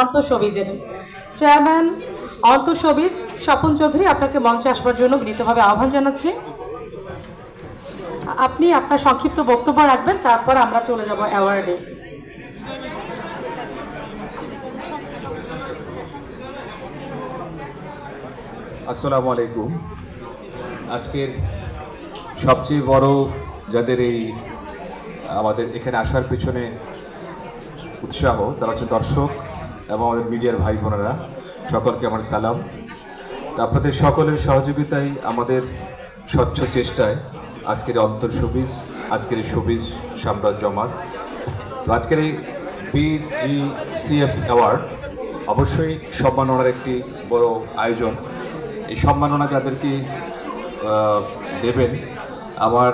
অন্তঃসবিজের chairman, অন্তঃসবিজ স্বপন চৌধুরী আপনাকে মঞ্চে আসবার জন্য বিনীতভাবে আহ্বান জানাচ্ছি। আপনি আপনার সংক্ষিপ্ত বক্তব্য রাখবেন, তারপর আমরা চলে যাব অ্যাওয়ার্ডে। আসসালামু আলাইকুম। আজকের সবচেয়ে বড় যাদের এই, আমাদের এখানে আসার পিছনে উৎসাহ, তারা হচ্ছে দর্শক। এবং আমাদের মিডিয়ার ভাই বোনেরা, সকলকে আমার সালাম। আপনাদের সকলের সহযোগিতায় আমাদের স্বচ্ছ চেষ্টায় আজকের অন্তর সবিজ আজকের এই সবিজ সাম্রাজ্য আমার তো আজকের এই বিইসিএফ অ্যাওয়ার্ড অবশ্যই সম্মাননার একটি বড় আয়োজন। এই সম্মাননা যাদেরকে দেবেন, আমার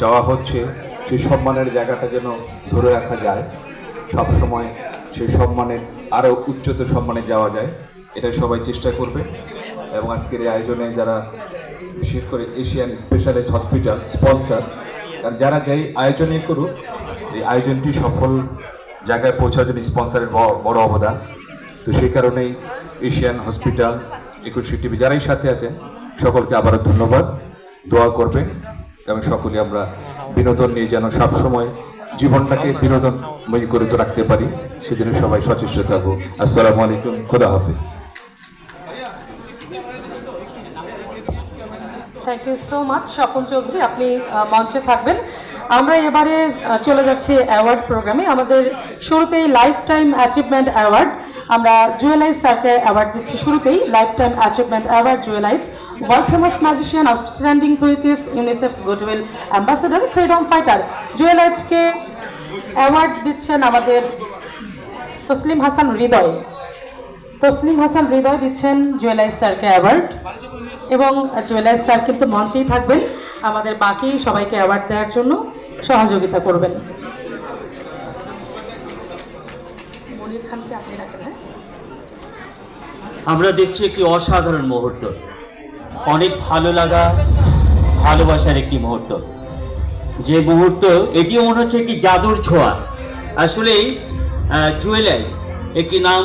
চাওয়া হচ্ছে সেই সম্মানের জায়গাটা যেন ধরে রাখা যায়। সব সময় সেই সম্মানের আরও উচ্চতর সম্মানে যাওয়া যায়। এটা সবাই চেষ্টা করবে। এবং আজকের এই আয়োজনে যারা বিশেষ করে এশিয়ান স্পেশালিস্ট হসপিটাল স্পন্সর যারা যেই আয়োজনে করুক, এই আয়োজনটি সফল জায়গায় পৌঁছার জন্য স্পন্সরের বড় অবদান। তো সেই কারণেই এশিয়ান হসপিটাল, একুশে টিভি যারাই সাথে আছেন, সকলকে আবারও ধন্যবাদ। দোয়া করবেন। এবং সকলে আমরা বিনোদন নিয়ে যেন সবসময় জীবনটাকে বিনোদনময়ী করে তো রাখতে পারি, সেজন্য সবাই সচেষ্ট থাকব আসসালামু আলাইকুম, খোদা হাফিজ। Thank you so much Swapan Chowdhury, আপনি মঞ্চে থাকবেন। আমরা এবারে চলে যাচ্ছি অ্যাওয়ার্ড প্রোগ্রামে আমাদের শুরুতেই লাইফ টাইম অ্যাচিভমেন্ট অ্যাওয়ার্ড আমরা জুয়েলাইজ স্যারকে অ্যাওয়ার্ড দিচ্ছি শুরুতেই life time achievement award Jewel Aich world famous magician outstanding creatist UNICEF's goodwill ambassador freedom fighter জুয়েলাইজকে award দিচ্ছেন আমাদের তসলিম হাসান হৃদয়। তসলিম হাসান হৃদয় দিচ্ছেন জুয়েলাইজ স্যারকে অ্যাওয়ার্ড এবং জুয়েলাইজ স্যার কিন্তু মঞ্চেই থাকবেন। আমাদের বাকি সবাইকে অ্যাওয়ার্ড দেওয়ার জন্য সহযোগিতা করবেন। মনির খানকে আপনি রাখেন হ্যাঁ? আমরা দেখছি একটি অসাধারণ মুহূর্ত। অনেক ভালো লাগা, ভালোবাসার একটি মুহূর্ত। যে মুহূর্ত, এটিও মনে হচ্ছে একটি জাদুর ছোঁয়া। আসলে জুয়েলার্স একটি নাম,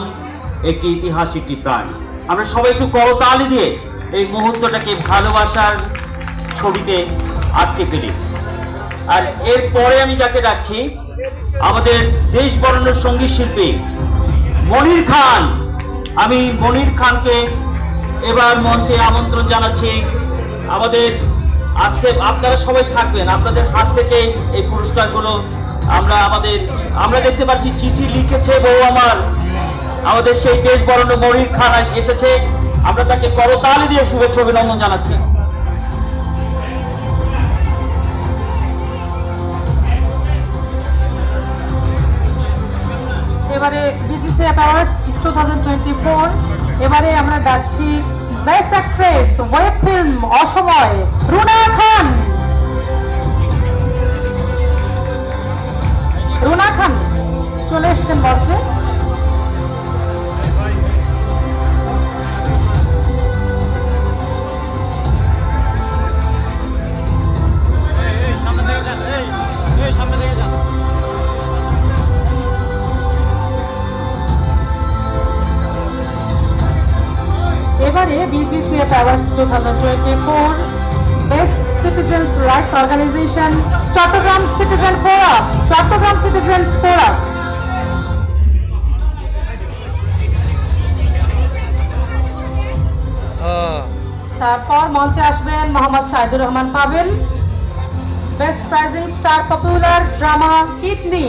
একটি ইতিহাস, একটি প্রাণ। আমরা সবাই একটু করতালি দিয়ে এই মুহূর্তটাকে ভালোবাসার ছবিতে আটকে ফেলি। আর এরপরে আমি যাকে ডাকছি, আমাদের দেশ বরণের সংগীত শিল্পী মনির খান। আমি মনির খানকে এবার মঞ্চে আমন্ত্রণ জানাচ্ছি। আমাদের আজকে আপনারা সবাই থাকবেন, আপনাদের হাত থেকে এই পুরস্কারগুলো আমরা আমাদের, আমরা দেখতে পাচ্ছি চিঠি লিখেছে বউ আমার। আমাদের সেই দেশ বরণ্য মনির খান এসেছে। আমরা তাকে করতালি দিয়ে শুভেচ্ছা, অভিনন্দন জানাচ্ছি। BGC awards two thousand twenty four এবারে আমরা যাচ্ছি বেস্ট অ্যাক্ট্রেস ওয়েব ফিল্ম অসময়। রুনা খান। এবারে BGCF awards two thousand twenty four best citizens rights organization Chittagong citizen forum Chittagong citizens forum তারপর মঞ্চে আসবেন মোহাম্মদ সাইদুর রহমান পাবেন। Best prizing star popular drama kidney